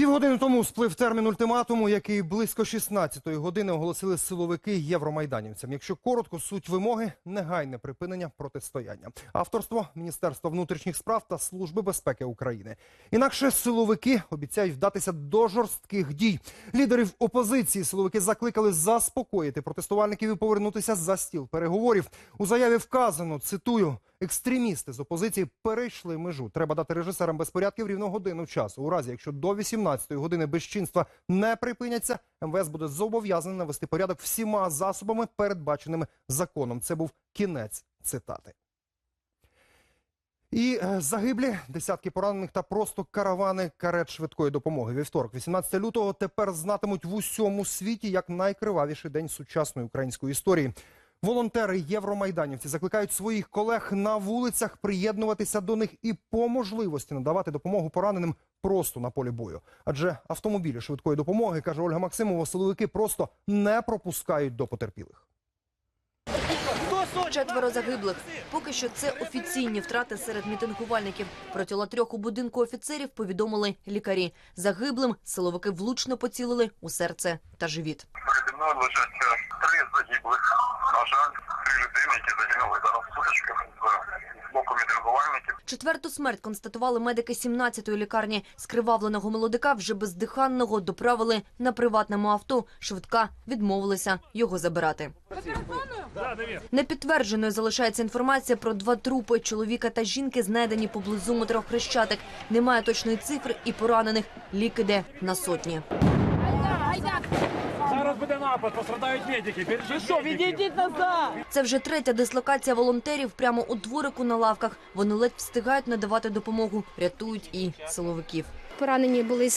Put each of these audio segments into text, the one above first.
Півгодини тому сплив термін ультиматуму, який близько 16-ї години оголосили силовики євромайданівцям. Якщо коротко, суть вимоги негайне припинення протистояння. Авторство Міністерства внутрішніх справ та Служби безпеки України. Інакше силовики обіцяють вдатися до жорстких дій. Лідерів опозиції силовики закликали заспокоїти протестувальників і повернутися за стіл переговорів. У заяві вказано цитую. Екстремісти з опозиції перейшли межу. Треба дати режисерам безпорядків рівно годину часу. У разі, якщо до 18-ї години безчинства не припиняться, МВС буде зобов'язаний навести порядок всіма засобами, передбаченими законом. Це був кінець цитати. І е, загиблі, десятки поранених та просто каравани карет швидкої допомоги. Вівторок, 18 лютого, тепер знатимуть в усьому світі як найкривавіший день сучасної української історії. Волонтери євромайданівці закликають своїх колег на вулицях приєднуватися до них і по можливості надавати допомогу пораненим просто на полі бою. Адже автомобілі швидкої допомоги, каже Ольга Максимова, силовики просто не пропускають до потерпілих. Четверо загиблих. Поки що це офіційні втрати серед мітингувальників. Про тіла трьох у будинку офіцерів повідомили лікарі. Загиблим силовики влучно поцілили у серце та живіт. Мною лежать три загиблих. На жаль, три людини, які загинули зараз в сутичках з боку мітингувальників. Четверту смерть констатували медики 17-ї лікарні. Скривавленого молодика вже бездиханного доправили на приватному авто. Швидка відмовилися його забирати. Непідтвердженою залишається інформація про два трупи чоловіка та жінки, знайдені поблизу метро Хрещатик. Немає точної цифри і поранених. Лік іде на сотні. Зараз буде напад, пострадають медики. Бережіть Що, медиків. відійдіть назад! Це вже третя дислокація волонтерів прямо у дворику на лавках. Вони ледь встигають надавати допомогу, рятують і силовиків. Поранені були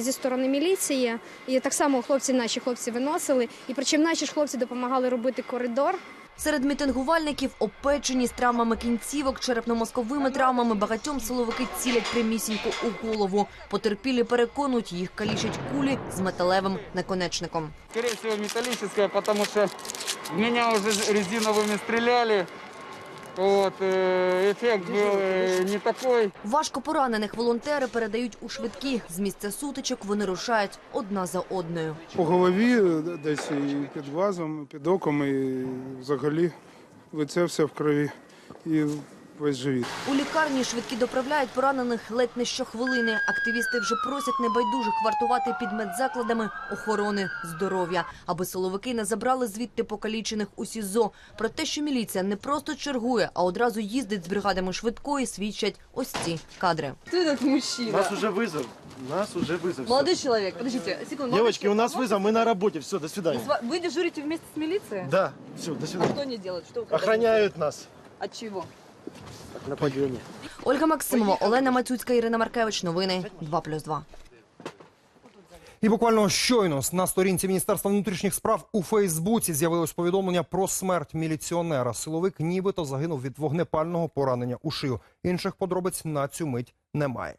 зі сторони міліції, і так само хлопці, наші хлопці виносили. І причому наші ж хлопці допомагали робити коридор. Серед мітингувальників опечені з травмами кінцівок, черепно-мозковими травмами. Багатьом силовики цілять прямісінько у голову. Потерпілі переконують, їх калічать кулі з металевим наконечником. Скоріше металічне, тому що в мене вже резиновими стреляли. Вот, э, эффект был э, не такой. Важко поранених волонтери передають у швидкі. З місця сутичок вони рушають одна за одною. По голові е, десь і під глазом, і під оком, і взагалі лице все в крові і весь живіт. У лікарні швидкі доправляють поранених ледь не щохвилини. Активісти вже просять небайдужих вартувати під медзакладами охорони здоров'я, аби силовики не забрали звідти покалічених у СІЗО. Про те, що міліція не просто чергує, а одразу їздить з бригадами швидкої, свідчать ось ці кадри. Кто этот мужчина? Нас уже вызов. Нас уже вызов. Молодой человек, подождите, секунду. Девочки, у молодой нас человек, вызов, мы на работе. Все, до свидания. С ва- Вы дежурите вместе с милицией? Да, все, до А свидания. что они делают? Что вы Охраняют нас. От чего? Нападение. Ольга Максимова, Олена Мацюцька, Ірина Маркевич. Новини 2+,2. І буквально щойно на сторінці Міністерства внутрішніх справ у Фейсбуці з'явилось повідомлення про смерть міліціонера. Силовик нібито загинув від вогнепального поранення у шию. Інших подробиць на цю мить немає.